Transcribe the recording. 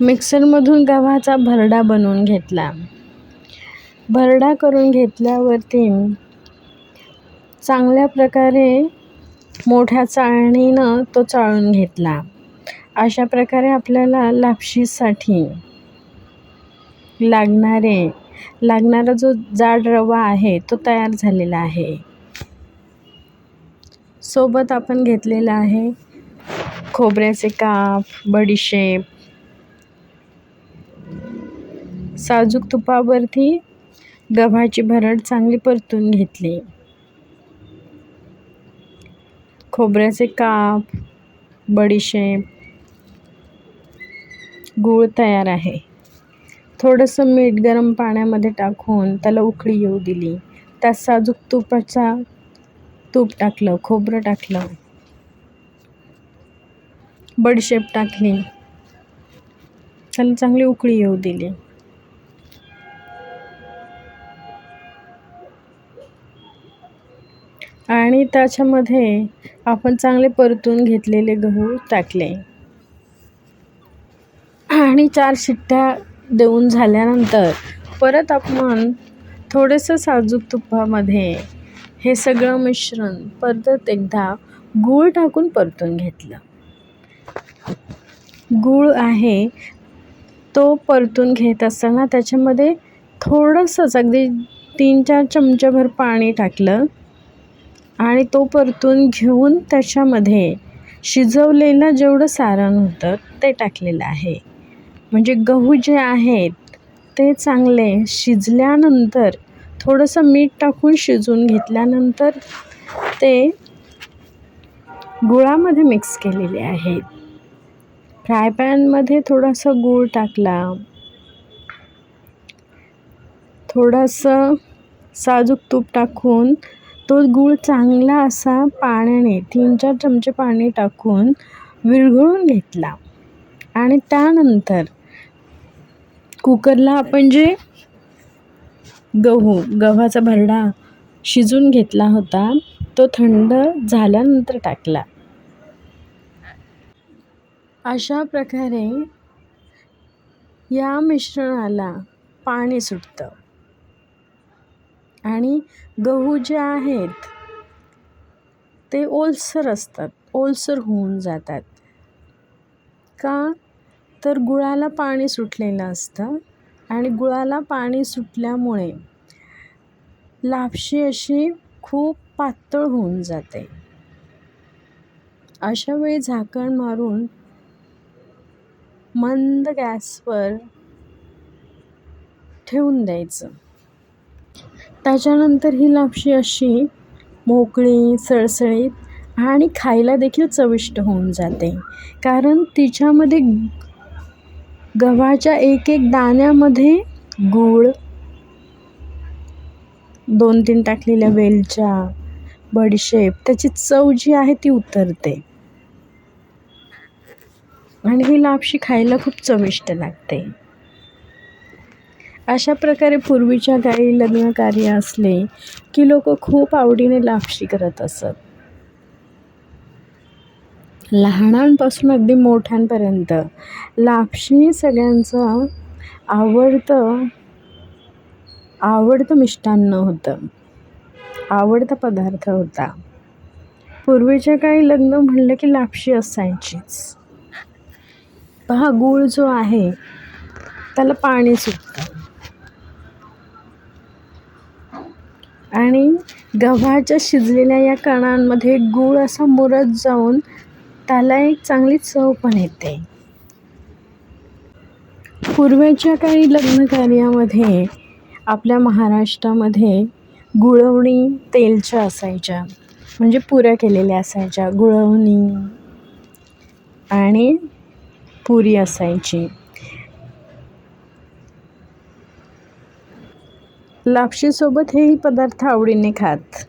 मिक्सरमधून गव्हाचा भरडा बनवून घेतला. भरडा करून घेतल्यावरती चांगल्या प्रकारे मोठ्या चाळणीनं तो चाळून घेतला. अशा प्रकारे आपल्याला लापशीसाठी लागणारे लागणारा जो जाड रवा आहे तो तयार झालेला आहे. सोबत आपण घेतलेला आहे खोबऱ्याचे काप बडीशेप साजूक तुपावरती गव्हाची भरड चांगली परतून घेतली. खोबऱ्याचे काप बडीशेप गूळ तयार आहे. थोडंसं मीठ गरम पाण्यामध्ये टाकून त्याला उकळी येऊ दिली. त्यात साजूक तुपाचा तूप टाकलं खोबरं टाकलं. बडीशेप टाकली. त्याला चांगली उकळी येऊ दिली. आणि त्याच्यामध्ये आपण चांगले परतून घेतलेले गहू टाकले. आणि चार शिट्ट्या देऊन झाल्यानंतर परत आपण थोडंसं साजूक तुपामध्ये हे सगळं मिश्रण परत एकदा गूळ टाकून परतून घेतलं. गूळ आहे तो परतून घेत असताना त्याच्यामध्ये थोडंसंच अगदी तीन चार चमच्याभर पाणी टाकलं. आणि तो परतून घेऊन त्याच्यामध्ये शिजवलेलं जेवढं सारण होतं ते टाकलेलं आहे. म्हणजे गहू जे आहेत ते चांगले शिजल्यानंतर थोडंसं मीठ टाकून शिजवून घेतल्यानंतर ते गुळामध्ये मिक्स केलेले आहेत. फ्राय पॅनमध्ये थोडासा गूळ टाकला. थोडंसं साजूक तूप टाकून तो गूळ चांगला असा पाण्याने तीन चार चमचे पाणी टाकून विरघळून घेतला. आणि त्यानंतर कुकरला आपण जे गहू गव्हाचा भरडा शिजून घेतला होता तो थंड झाल्यानंतर टाकला. अशा प्रकारे या मिश्रणाला पाणी सुटतं. आणि गहू जे आहेत ते ओलसर असतात. ओलसर होऊन जातात. का? तर गुळाला पाणी सुटलेलं असतं आणि गुळाला पाणी सुटल्यामुळे लापशी अशी खूप पातळ होऊन जाते. अशा वेळी झाकण मारून मंद गॅसवर ठेवून द्यायचं. त्याच्यानंतर ही लापशी अशी मोकळी सळसळीत आणि खायला देखील चविष्ट होऊन जाते. कारण तिच्यामध्ये गव्हाच्या एक एक दाण्यामध्ये गूळ दोन तीन टाकलेल्या वेलच्या बडीशेप त्याची चव जी आहे ती उतरते. आणि ही लापशी खायला खूप चविष्ट लागते. अशा प्रकारे पूर्वीच्या काळी लग्नकार्य असले की लोक खूप आवडीने लापशी करत असत. लहानांपासून अगदी मोठ्यांपर्यंत लापशी सगळ्यांचं आवडतं आवडतं मिष्टान्न होतं आवडता पदार्थ होता. पूर्वीच्या काळी लग्न म्हणलं की लापशी असायचीच. पहा गूळ जो आहे त्याला पाणी सुटतं. आणि गव्हाच्या शिजलेल्या या कणांमध्ये गूळ असा मुरत जाऊन त्याला एक चांगली चव पण येते. पूर्वीच्या काही लग्नकार्यामध्ये आपल्या महाराष्ट्रामध्ये गुळवणी तेलच्या असायच्या. म्हणजे पुऱ्या केलेल्या असायच्या. गुळवणी आणि पुरी असायची. लापशीसोबत हेही पदार्थ आवडीने खात.